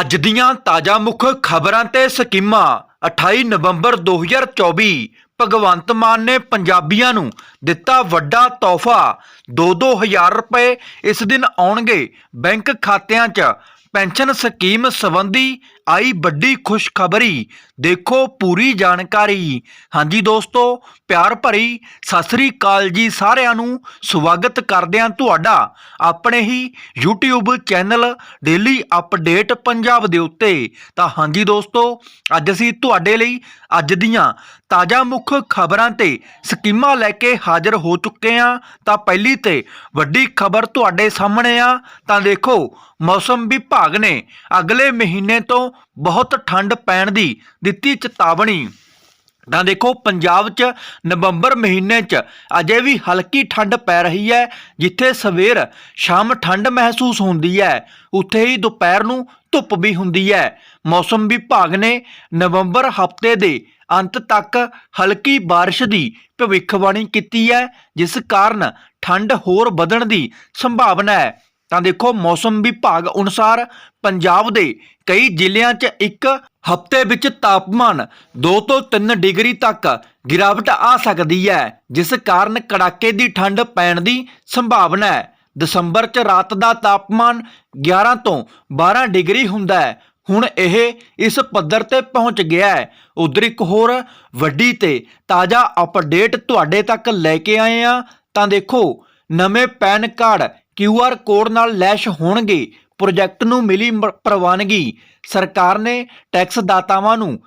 ਅੱਜ ਦੀਆਂ ਤਾਜ਼ਾ ਮੁੱਖ ਖਬਰਾਂ ਤੇ ਸਕੀਮਾਂ। 28 ਨਵੰਬਰ 2024 ਭਗਵੰਤ ਮਾਨ ਨੇ ਪੰਜਾਬੀਆਂ ਨੂੰ ਦਿੱਤਾ ਵੱਡਾ ਤੋਹਫਾ। 2-2000 ਰੁਪਏ ਇਸ ਦਿਨ ਆਉਣਗੇ ਬੈਂਕ ਖਾਤਿਆਂ 'ਚ। ਪੈਨਸ਼ਨ ਸਕੀਮ ਸੰਬੰਧੀ ਆਈ ਵੱਡੀ ਖੁਸ਼ਖਬਰੀ। ਦੇਖੋ ਪੂਰੀ ਜਾਣਕਾਰੀ। ਹਾਂਜੀ ਦੋਸਤੋ, ਪਿਆਰ ਭਰੀ ਸਤਿ ਸ੍ਰੀ ਅਕਾਲ ਜੀ ਸਾਰਿਆਂ ਨੂੰ। ਸਵਾਗਤ ਕਰਦੇ ਹਾਂ ਤੁਹਾਡਾ ਆਪਣੇ ਹੀ YouTube channel daily update Punjab ਦੇ ਉੱਤੇ। ਤਾਂ ਹਾਂਜੀ ਦੋਸਤੋ, ਅੱਜ ਅਸੀਂ ਤੁਹਾਡੇ ਲਈ ਅੱਜ ਦੀਆਂ ਤਾਜ਼ਾ ਮੁੱਖ ਖਬਰਾਂ ਤੇ ਸਕੀਮਾਂ ਲੈ ਕੇ ਹਾਜ਼ਰ ਹੋ ਚੁੱਕੇ ਹਾਂ। ਤਾਂ ਪਹਿਲੀ ਤੇ ਵੱਡੀ ਖਬਰ ਤੁਹਾਡੇ ਸਾਹਮਣੇ ਆ। ਤਾਂ ਦੇਖੋ ਮੌਸਮ ਵਿਭਾਗ ਨੇ ਅਗਲੇ ਮਹੀਨੇ ਤੋਂ ਬਹੁਤ ਠੰਡ ਪੈਣ ਦੀ ਦਿੱਤੀ ਚੇਤਾਵਨੀ ਤਾਂ ਦੇਖੋ ਪੰਜਾਬ 'ਚ ਨਵੰਬਰ ਮਹੀਨੇ 'ਚ ਅਜੇ ਵੀ ਹਲਕੀ ਠੰਡ ਪੈ ਰਹੀ ਹੈ ਜਿੱਥੇ ਸਵੇਰ ਸ਼ਾਮ ਠੰਡ ਮਹਿਸੂਸ ਹੁੰਦੀ ਹੈ ਉੱਥੇ ਹੀ ਦੁਪਹਿਰ ਨੂੰ ਧੁੱਪ ਵੀ ਹੁੰਦੀ ਹੈ ਮੌਸਮ ਵਿਭਾਗ ਨੇ ਨਵੰਬਰ ਹਫਤੇ ਦੇ ਅੰਤ ਤੱਕ ਹਲਕੀ بارش ਦੀ ਭਵਿੱਖਬਾਣੀ ਕੀਤੀ ਹੈ ਜਿਸ ਕਾਰਨ ਠੰਡ ਹੋਰ ਵਧਣ ਦੀ ਸੰਭਾਵਨਾ ਹੈ ਤਾਂ ਦੇਖੋ ਮੌਸਮ ਵਿਭਾਗ ਅਨੁਸਾਰ ਪੰਜਾਬ ਦੇ ਕਈ ਜ਼ਿਲ੍ਹਿਆਂ 'ਚ ਇੱਕ ਹਫ਼ਤੇ ਵਿੱਚ ਤਾਪਮਾਨ 2 ਤੋਂ 3 ਡਿਗਰੀ ਤੱਕ ਗਿਰਾਵਟ ਆ ਸਕਦੀ ਹੈ, ਜਿਸ ਕਾਰਨ ਕੜਾਕੇ ਦੀ ਠੰਡ ਪੈਣ ਦੀ ਸੰਭਾਵਨਾ ਹੈ। ਦਸੰਬਰ 'ਚ ਰਾਤ ਦਾ ਤਾਪਮਾਨ 11 ਤੋਂ 12 ਡਿਗਰੀ ਹੁੰਦਾ ਹੈ। ਹੁਣ ਇਹ ਇਸ ਪੱਧਰ ਤੇ ਪਹੁੰਚ ਗਿਆ ਹੈ। ਉਧਰ ਇੱਕ ਹੋਰ ਵੱਡੀ ਤੇ ਤਾਜ਼ਾ ਅਪਡੇਟ ਤੁਹਾਡੇ ਤੱਕ ਲੈ ਕੇ ਆਏ ਆ ਤਾਂ ਦੇਖੋ, ਨਵੇਂ PAN card Q R code ਨਾਲ ਲੈਸ਼ ਹੋਣਗੇ, ਪ੍ਰੋਜੈਕਟ ਨੂੰ ਮਿਲੀ ਮ- ਪ੍ਰਵਾਨਗੀ। ਸਰਕਾਰ ਨੇ ਟੈਕਸ ਦਾਤਾਵਾਂ ਨੂੰ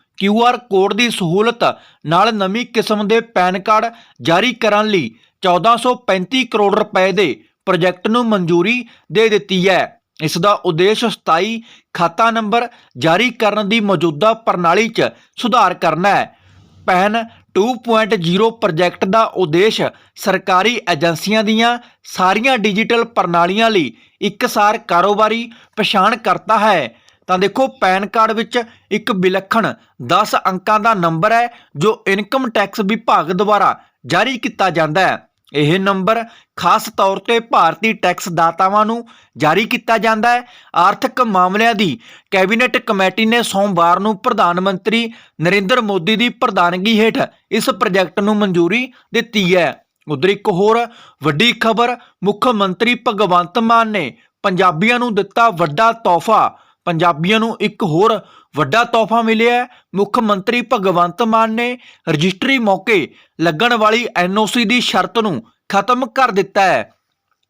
ਆਰ ਕੋਡ ਦੀ ਸਹੂਲਤ ਨਾਲ ਨਵੀਂ ਕਿਸਮ ਦੇ ਪੈਨ ਕਾਰਡ ਜਾਰੀ ਕਰਨ ਲਈ 1435 ਕਰੋੜ ਰੁਪਏ ਦੇ ਪ੍ਰੋਜੈਕਟ ਨੂੰ ਮਨਜ਼ੂਰੀ ਦੇ ਦਿੱਤੀ ਹੈ। ਇਸ ਦਾ ਉਦੇਸ਼ ਸਥਾਈ ਖਾਤਾ ਨੰਬਰ ਜਾਰੀ ਕਰਨ ਦੀ ਮੌਜੂਦਾ ਪ੍ਰਣਾਲੀ 'ਚ ਸੁਧਾਰ ਕਰਨਾ ਹੈ। ਪੈਨ 2.0 ਪ੍ਰੋਜੈਕਟ ਦਾ ਉਦੇਸ਼ ਸਰਕਾਰੀ ਏਜੰਸੀਆਂ ਦੀਆਂ ਸਾਰੀਆਂ ਡਿਜੀਟਲ ਪ੍ਰਣਾਲੀਆਂ ਲਈ ਇੱਕਸਾਰ ਕਾਰੋਬਾਰੀ ਪਛਾਣ ਕਰਤਾ ਹੈ। ਤਾਂ ਦੇਖੋ, ਪੈਨ ਕਾਰਡ ਵਿੱਚ ਇੱਕ ਵਿਲੱਖਣ 10 ਅੰਕਾਂ ਦਾ ਨੰਬਰ ਹੈ, ਜੋ ਇਨਕਮ ਟੈਕਸ ਵਿਭਾਗ ਦੁਆਰਾ ਜਾਰੀ ਕੀਤਾ ਜਾਂਦਾ ਹੈ। ਇਹ ਨੰਬਰ ਖਾਸ ਤੌਰ ਤੇ ਭਾਰਤੀ ਟੈਕਸ ਦਾਤਾਵਾਂ ਨੂੰ ਜਾਰੀ ਕੀਤਾ ਜਾਂਦਾ ਹੈ। ਆਰਥਿਕ ਮਾਮਲਿਆਂ ਦੀ ਕੈਬਨਿਟ ਕਮੇਟੀ ਨੇ ਸੋਮਵਾਰ ਨੂੰ ਪ੍ਰਧਾਨ ਮੰਤਰੀ ਨਰਿੰਦਰ ਮੋਦੀ ਦੀ ਪ੍ਰਧਾਨਗੀ ਹੇਠ ਇਸ ਪ੍ਰੋਜੈਕਟ ਨੂੰ ਮਨਜ਼ੂਰੀ ਦਿੱਤੀ ਹੈ। ਉਧਰ ਇੱਕ ਹੋਰ ਵੱਡੀ ਖਬਰ, ਮੁੱਖ ਮੰਤਰੀ ਭਗਵੰਤ ਮਾਨ ਨੇ ਪੰਜਾਬੀਆਂ ਨੂੰ ਦਿੱਤਾ ਵੱਡਾ ਤੋਹਫਾ। ਪੰਜਾਬੀਆਂ ਨੂੰ ਇੱਕ ਹੋਰ ਵੱਡਾ ਤੋਹਫਾ ਮਿਲਿਆ ਮੁੱਖ ਮੰਤਰੀ ਭਗਵੰਤ ਮਾਨ ਨੇ ਰਜਿਸਟਰੀ ਮੌਕੇ ਲੱਗਣ ਵਾਲੀ ਐਨਓਸੀ ਦੀ ਸ਼ਰਤ ਨੂੰ ਖਤਮ ਕਰ ਦਿੱਤਾ ਹੈ।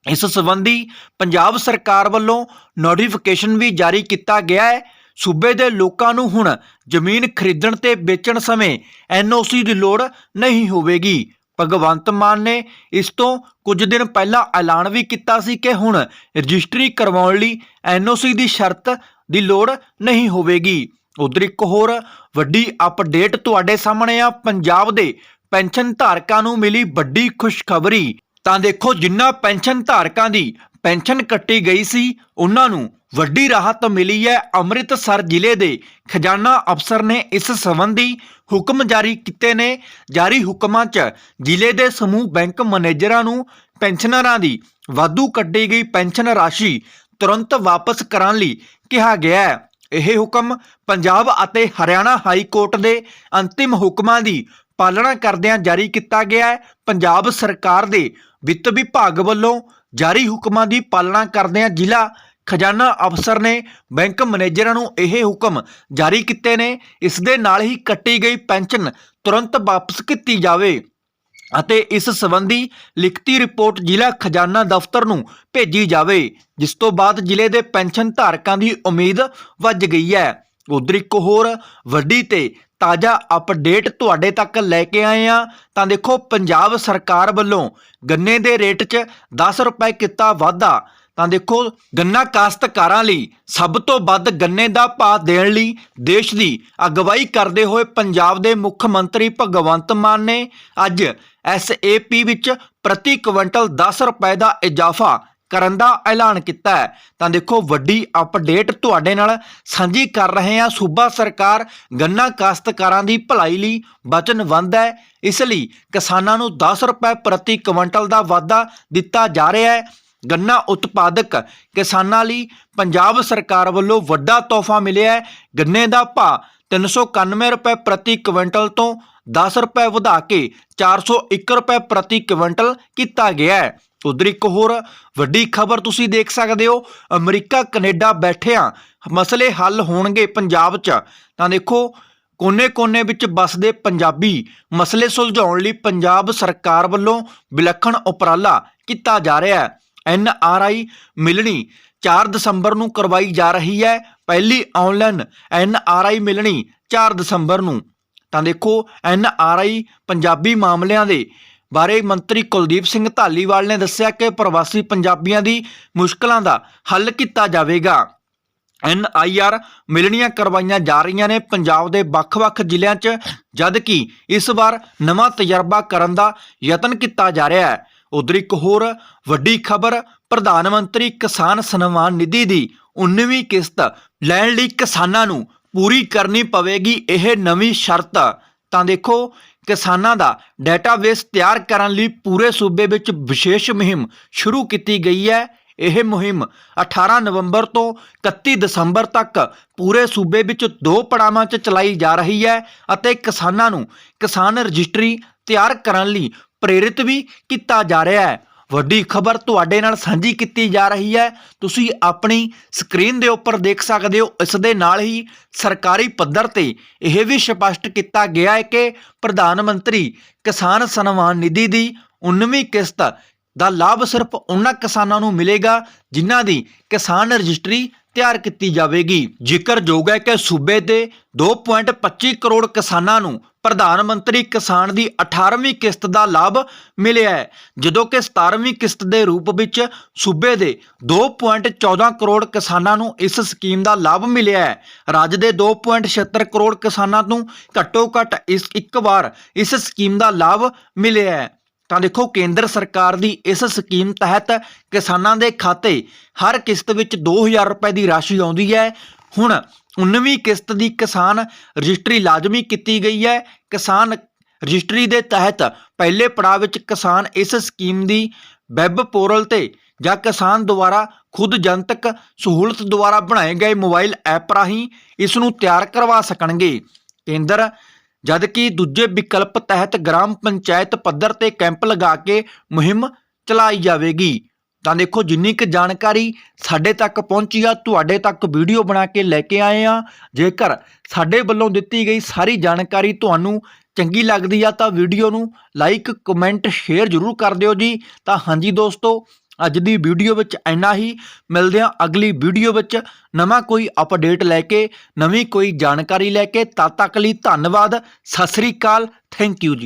ਇਸ ਸੰਬੰਧੀ ਪੰਜਾਬ ਸਰਕਾਰ ਵੱਲੋਂ ਨੋਟੀਫਿਕੇਸ਼ਨ ਵੀ ਜਾਰੀ ਕੀਤਾ ਗਿਆ ਹੈ। ਸੂਬੇ ਦੇ ਲੋਕਾਂ ਨੂੰ ਹੁਣ ਜ਼ਮੀਨ ਖਰੀਦਣ ਤੇ ਵੇਚਣ ਸਮੇਂ ਐਨਓਸੀ ਦੀ ਲੋੜ ਨਹੀਂ ਹੋਵੇਗੀ। ਭਗਵੰਤ ਮਾਨ ਨੇ ਇਸ ਤੋਂ ਕੁਝ ਦਿਨ ਪਹਿਲਾਂ ਐਲਾਨ ਵੀ ਕੀਤਾ ਸੀ ਕਿ ਹੁਣ ਰਜਿਸਟਰੀ ਕਰਵਾਉਣ ਲਈ ਐਨਓਸੀ ਦੀ ਸ਼ਰਤ ਦੀ ਲੋੜ ਨਹੀਂ ਹੋਵੇਗੀ। ਉਧਰ ਇੱਕ ਹੋਰ ਵੱਡੀ ਅਪਡੇਟ ਤੁਹਾਡੇ ਸਾਹਮਣੇ ਆ। ਪੰਜਾਬ ਦੇ ਪੈਨਸ਼ਨ ਧਾਰਕਾਂ ਨੂੰ ਮਿਲੀ ਵੱਡੀ ਖੁਸ਼ਖਬਰੀ। ਤਾਂ ਦੇਖੋ, ਜਿੰਨਾ ਪੈਨਸ਼ਨ ਧਾਰਕਾਂ ਦੀ ਪੈਨਸ਼ਨ ਕੱਟੀ ਗਈ ਸੀ, ਉਹਨਾਂ ਨੂੰ ਵੱਡੀ ਰਾਹਤ ਮਿਲੀ ਹੈ। ਅੰਮ੍ਰਿਤਸਰ ਜ਼ਿਲ੍ਹੇ ਦੇ ਖਜ਼ਾਨਾ ਅਫਸਰ ਨੇ ਇਸ ਸੰਬੰਧੀ ਹੁਕਮ ਜਾਰੀ ਕੀਤੇ ਨੇ। ਜਾਰੀ ਹੁਕਮਾਂ 'ਚ ਜ਼ਿਲ੍ਹੇ ਦੇ ਸਮੂਹ ਬੈਂਕ ਮੈਨੇਜਰਾਂ ਨੂੰ ਪੈਨਸ਼ਨਰਾਂ ਦੀ ਵਾਧੂ ਕੱਟੀ ਗਈ ਪੈਨਸ਼ਨ ਰਾਸ਼ੀ ਤੁਰੰਤ ਵਾਪਸ ਕਰਾਉਣ ਲਈ ਕਿਹਾ ਗਿਆ ਹੈ। ਇਹ ਹੁਕਮ ਪੰਜਾਬ ਅਤੇ ਹਰਿਆਣਾ ਹਾਈ ਕੋਰਟ ਦੇ ਅੰਤਿਮ ਹੁਕਮਾਂ ਦੀ ਪਾਲਣਾ ਕਰਦਿਆਂ ਜਾਰੀ ਕੀਤਾ ਗਿਆ ਹੈ। ਪੰਜਾਬ ਸਰਕਾਰ ਦੇ ਵਿੱਤ ਵਿਭਾਗ ਵੱਲੋਂ ਜਾਰੀ ਹੁਕਮਾਂ ਦੀ ਪਾਲਣਾ ਕਰਦਿਆਂ ਜ਼ਿਲ੍ਹਾ ਖਜ਼ਾਨਾ ਅਫਸਰ ਨੇ ਬੈਂਕ ਮੈਨੇਜਰਾਂ ਨੂੰ ਇਹ ਹੁਕਮ ਜਾਰੀ ਕੀਤੇ ਨੇ। ਇਸ ਦੇ ਨਾਲ ਹੀ ਕੱਟੀ ਗਈ ਪੈਨਸ਼ਨ ਤੁਰੰਤ ਵਾਪਸ ਕੀਤੀ ਜਾਵੇ। ਅਤੇ ਇਸ ਸੰਬੰਧੀ ਲਿਖਤੀ ਰਿਪੋਰਟ ਜ਼ਿਲ੍ਹਾ ਖਜ਼ਾਨਾ ਦਫ਼ਤਰ ਨੂੰ ਭੇਜੀ ਜਾਵੇ, ਜਿਸ ਤੋਂ ਬਾਅਦ ਜ਼ਿਲ੍ਹੇ ਦੇ ਪੈਨਸ਼ਨ ਧਾਰਕਾਂ ਦੀ ਉਮੀਦ ਵੱਜ ਗਈ ਹੈ। ਉਧਰ ਇੱਕ ਹੋਰ ਵੱਡੀ ਤੇ ਤਾਜ਼ਾ ਅਪਡੇਟ ਤੁਹਾਡੇ ਤੱਕ ਲੈ ਕੇ ਆਏ ਆ ਤਾਂ ਦੇਖੋ, ਪੰਜਾਬ ਸਰਕਾਰ ਵੱਲੋਂ ਗੰਨੇ ਦੇ ਰੇਟ 'ਚ 10 ਰੁਪਏ ਕੀਤਾ ਵਾਧਾ ਤਾਂ ਦੇਖੋ, ਗੰਨਾ ਕਾਸ਼ਤਕਾਰਾਂ ਲਈ ਸਭ ਤੋਂ ਵੱਧ ਗੰਨੇ ਦਾ ਭਾਅ ਦੇਣ ਲਈ ਦੇਸ਼ ਦੀ ਅਗਵਾਈ ਕਰਦੇ ਹੋਏ ਪੰਜਾਬ ਦੇ ਮੁੱਖ ਮੰਤਰੀ ਭਗਵੰਤ ਮਾਨ ਨੇ ਅੱਜ ਐਸਏਪੀ ਵਿੱਚ ਪ੍ਰਤੀ ਕੁਇੰਟਲ 10 ਰੁਪਏ ਦਾ ਇਜ਼ਾਫਾ ਕਰਨ ਦਾ ਐਲਾਨ ਕੀਤਾ ਹੈ। ਤਾਂ ਦੇਖੋ, ਵੱਡੀ ਅਪਡੇਟ ਤੁਹਾਡੇ ਨਾਲ ਸਾਂਝੀ ਕਰ ਰਹੇ ਹਾਂ। ਸੂਬਾ ਸਰਕਾਰ ਗੰਨਾ ਕਾਸ਼ਤਕਾਰਾਂ ਦੀ ਭਲਾਈ ਲਈ ਵਚਨਬੱਧ ਹੈ। ਇਸ ਲਈ ਕਿਸਾਨਾਂ ਨੂੰ 10 ਰੁਪਏ ਪ੍ਰਤੀ ਕੁਇੰਟਲ ਦਾ ਵਾਧਾ ਦਿੱਤਾ ਜਾ ਰਿਹਾ ਹੈ। ਗੰਨਾ ਉਤਪਾਦਕ ਕਿਸਾਨਾਂ ਲਈ ਪੰਜਾਬ ਸਰਕਾਰ ਵੱਲੋਂ ਵੱਡਾ ਤੋਹਫਾ ਮਿਲਿਆ ਹੈ। ਗੰਨੇ ਦਾ ਭਾਅ 391 ਰੁਪਏ ਪ੍ਰਤੀ ਕੁਇੰਟਲ ਤੋਂ 10 ਰੁਪਏ ਵਧਾ ਕੇ 401 ਰੁਪਏ ਪ੍ਰਤੀ ਕੁਇੰਟਲ ਕੀਤਾ ਗਿਆ ਹੈ। ਉਧਰ ਇੱਕ ਹੋਰ ਵੱਡੀ ਖਬਰ ਤੁਸੀਂ ਦੇਖ ਸਕਦੇ ਹੋ। ਅਮਰੀਕਾ, ਕੈਨੇਡਾ ਬੈਠਿਆਂ ਮਸਲੇ ਹੱਲ ਹੋਣਗੇ ਪੰਜਾਬ 'ਚ। ਤਾਂ ਦੇਖੋ, ਕੋਨੇ-ਕੋਨੇ ਵਿੱਚ ਵੱਸਦੇ ਪੰਜਾਬੀ ਮਸਲੇ ਸੁਲਝਾਉਣ ਲਈ ਪੰਜਾਬ ਸਰਕਾਰ ਵੱਲੋਂ ਵਿਲੱਖਣ ਉਪਰਾਲਾ ਕੀਤਾ ਜਾ ਰਿਹਾ ਹੈ। ਐਨ ਆਰ ਆਈ ਮਿਲਣੀ 4 ਦਸੰਬਰ ਨੂੰ ਕਰਵਾਈ ਜਾ ਰਹੀ ਹੈ। ਪਹਿਲੀ ਆਨਲਾਈਨ ਐਨ ਆਰ ਆਈ ਮਿਲਣੀ 4 ਦਸੰਬਰ ਨੂੰ। ਤਾਂ ਦੇਖੋ, ਐਨ ਆਰ ਆਈ ਪੰਜਾਬੀ ਮਾਮਲਿਆਂ ਦੇ ਬਾਰੇ ਮੰਤਰੀ ਕੁਲਦੀਪ ਸਿੰਘ ਧਾਲੀਵਾਲ ਨੇ ਦੱਸਿਆ ਕਿ ਪ੍ਰਵਾਸੀ ਪੰਜਾਬੀਆਂ ਦੀ ਮੁਸ਼ਕਲਾਂ ਦਾ ਹੱਲ ਕੀਤਾ ਜਾਵੇਗਾ। ਐਨ ਆਈ ਆਰ ਮਿਲਣੀਆਂ ਕਰਵਾਈਆਂ ਜਾ ਰਹੀਆਂ ਨੇ ਪੰਜਾਬ ਦੇ ਵੱਖ-ਵੱਖ ਜ਼ਿਲ੍ਹਿਆਂ 'ਚ ਜਦ ਕਿ ਇਸ ਵਾਰ ਨਵਾਂ ਤਜਰਬਾ ਕਰਨ ਦਾ ਯਤਨ ਕੀਤਾ ਜਾ ਰਿਹਾ ਹੈ। ਉਧਰ ਇੱਕ ਹੋਰ ਵੱਡੀ ਖਬਰ, ਪ੍ਰਧਾਨ ਮੰਤਰੀ ਕਿਸਾਨ ਸਨਮਾਨ ਨਿਧੀ ਦੀ 19ਵੀਂ ਕਿਸ਼ਤ ਲੈਣ ਲਈ ਕਿਸਾਨਾਂ ਨੂੰ ਪੂਰੀ ਕਰਨੀ ਪਵੇਗੀ, ਇਹ ਨਵੀਂ ਸ਼ਰਤ। ਤਾਂ ਦੇਖੋ, ਕਿਸਾਨਾਂ ਦਾ ਡਾਟਾਬੇਸ ਤਿਆਰ ਕਰਨ ਲਈ ਪੂਰੇ ਸੂਬੇ ਵਿੱਚ ਵਿਸ਼ੇਸ਼ ਮੁਹਿੰਮ ਸ਼ੁਰੂ ਕੀਤੀ ਗਈ ਹੈ। ਇਹ ਮੁਹਿੰਮ 18 ਨਵੰਬਰ ਤੋਂ 31 ਦਸੰਬਰ ਤੱਕ ਪੂਰੇ ਸੂਬੇ ਵਿੱਚ ਦੋ ਪੜਾਵਾਂ 'ਚ ਚਲਾਈ ਜਾ ਰਹੀ ਹੈ ਅਤੇ ਕਿਸਾਨਾਂ ਨੂੰ ਕਿਸਾਨ ਰਜਿਸਟਰੀ ਤਿਆਰ ਕਰਨ ਲਈ ਪ੍ਰੇਰਿਤ ਵੀ ਕੀਤਾ ਜਾ ਰਿਹਾ ਹੈ। ਵੱਡੀ ਖਬਰ ਤੁਹਾਡੇ ਨਾਲ ਸਾਂਝੀ ਕੀਤੀ ਜਾ ਰਹੀ ਹੈ। ਤੁਸੀਂ ਆਪਣੀ ਸਕਰੀਨ ਦੇ ਉੱਪਰ ਦੇਖ ਸਕਦੇ ਹੋ। ਇਸ ਦੇ ਨਾਲ ਹੀ ਸਰਕਾਰੀ ਪੱਧਰ ਤੇ ਇਹ ਵੀ ਸਪਸ਼ਟ ਕੀਤਾ ਗਿਆ ਹੈ ਕਿ ਪ੍ਰਧਾਨ ਮੰਤਰੀ ਕਿਸਾਨ ਸਨਮਾਨ ਨਿਧੀ ਦੀ 19ਵੀਂ ਕਿਸ਼ਤ ਦਾ ਲਾਭ ਸਿਰਫ ਉਹਨਾਂ ਕਿਸਾਨਾਂ ਨੂੰ ਮਿਲੇਗਾ ਜਿਨ੍ਹਾਂ ਦੀ ਕਿਸਾਨ ਰਜਿਸਟਰੀ ਤਿਆਰ ਕੀਤੀ ਜਾਵੇਗੀ। ਜ਼ਿਕਰਯੋਗ ਹੈ ਕਿ ਸੂਬੇ ਦੇ 2.25 ਕਰੋੜ ਕਿਸਾਨਾਂ ਨੂੰ ਪ੍ਰਧਾਨ ਮੰਤਰੀ ਕਿਸਾਨ ਦੀ 18ਵੀਂ ਕਿਸ਼ਤ ਦਾ ਲਾਭ ਮਿਲਿਆ ਹੈ, ਜਦੋਂ ਕਿ 17ਵੀਂ ਕਿਸ਼ਤ ਦੇ ਰੂਪ ਵਿੱਚ ਸੂਬੇ ਦੇ 2.14 ਕਰੋੜ ਕਿਸਾਨਾਂ ਨੂੰ ਇਸ ਸਕੀਮ ਦਾ ਲਾਭ ਮਿਲਿਆ ਹੈ। ਰਾਜ ਦੇ 2.76 ਕਰੋੜ ਕਿਸਾਨਾਂ ਨੂੰ ਘੱਟੋ ਘੱਟ ਇਸ ਇੱਕ ਵਾਰ ਇਸ ਸਕੀਮ ਦਾ ਲਾਭ ਮਿਲਿਆ ਹੈ। ਤਾਂ ਦੇਖੋ, ਕੇਂਦਰ ਸਰਕਾਰ ਦੀ ਇਸ ਸਕੀਮ ਤਹਿਤ ਕਿਸਾਨਾਂ ਦੇ ਖਾਤੇ ਹਰ ਕਿਸ਼ਤ ਵਿੱਚ 2000 ਰੁਪਏ ਦੀ ਰਾਸ਼ੀ ਆਉਂਦੀ ਹੈ। ਹੁਣ 19ਵੀਂ ਕਿਸ਼ਤ ਦੀ ਕਿਸਾਨ ਰਜਿਸਟਰੀ ਲਾਜ਼ਮੀ ਕੀਤੀ ਗਈ ਹੈ। ਕਿਸਾਨ ਰਜਿਸਟਰੀ ਦੇ ਤਹਿਤ ਪਹਿਲੇ ਪੜਾਅ ਵਿੱਚ ਕਿਸਾਨ ਇਸ ਸਕੀਮ ਦੀ ਵੈਬ ਪੋਰਟਲ ਤੇ ਜਾਂ ਕਿਸਾਨ ਦੁਆਰਾ ਖੁਦ ਜਨਤਕ ਸਹੂਲਤ ਦੁਆਰਾ ਬਣਾਏ ਗਏ ਮੋਬਾਈਲ ਐਪ ਰਾਹੀਂ ਇਸ ਨੂੰ ਤਿਆਰ ਕਰਵਾ ਸਕਣਗੇ। ਕੇਂਦਰ ਜਦਕਿ ਦੂਜੇ ਵਿਕਲਪ ਤਹਿਤ ਗ੍ਰਾਮ ਪੰਚਾਇਤ ਪੱਧਰ ਤੇ ਕੈਂਪ ਲਗਾ ਕੇ ਮੁਹਿੰਮ ਚਲਾਈ ਜਾਵੇਗੀ। ਤਾਂ ਦੇਖੋ ਜਿੰਨੀ ਕੁ ਜਾਣਕਾਰੀ ਸਾਡੇ ਤੱਕ ਪਹੁੰਚੀ ਆ, ਤੁਹਾਡੇ ਤੱਕ ਵੀਡੀਓ ਬਣਾ ਕੇ ਲੈ ਕੇ ਆਏ ਆ। ਜੇਕਰ ਸਾਡੇ ਵੱਲੋਂ ਦਿੱਤੀ ਗਈ ਸਾਰੀ ਜਾਣਕਾਰੀ ਤੁਹਾਨੂੰ ਚੰਗੀ ਲੱਗਦੀ ਆ ਤਾਂ ਵੀਡੀਓ ਨੂੰ ਲਾਈਕ, ਕਮੈਂਟ, ਸ਼ੇਅਰ ਜ਼ਰੂਰ ਕਰ ਦਿਓ ਜੀ। ਤਾਂ ਹਾਂਜੀ ਦੋਸਤੋ, ਅੱਜ ਦੀ ਵੀਡੀਓ ਵਿੱਚ ਇੰਨਾ ਹੀ। ਮਿਲਦੇ ਹਾਂ ਅਗਲੀ ਵੀਡੀਓ ਵਿੱਚ ਨਵਾਂ ਕੋਈ ਅਪਡੇਟ ਲੈ ਕੇ, ਨਵੀਂ ਕੋਈ ਜਾਣਕਾਰੀ ਲੈ ਕੇ। ਤਦ ਤੱਕ ਲਈ ਧੰਨਵਾਦ। ਸਤਿ ਸ੍ਰੀ ਅਕਾਲ। ਥੈਂਕ ਯੂ ਜੀ।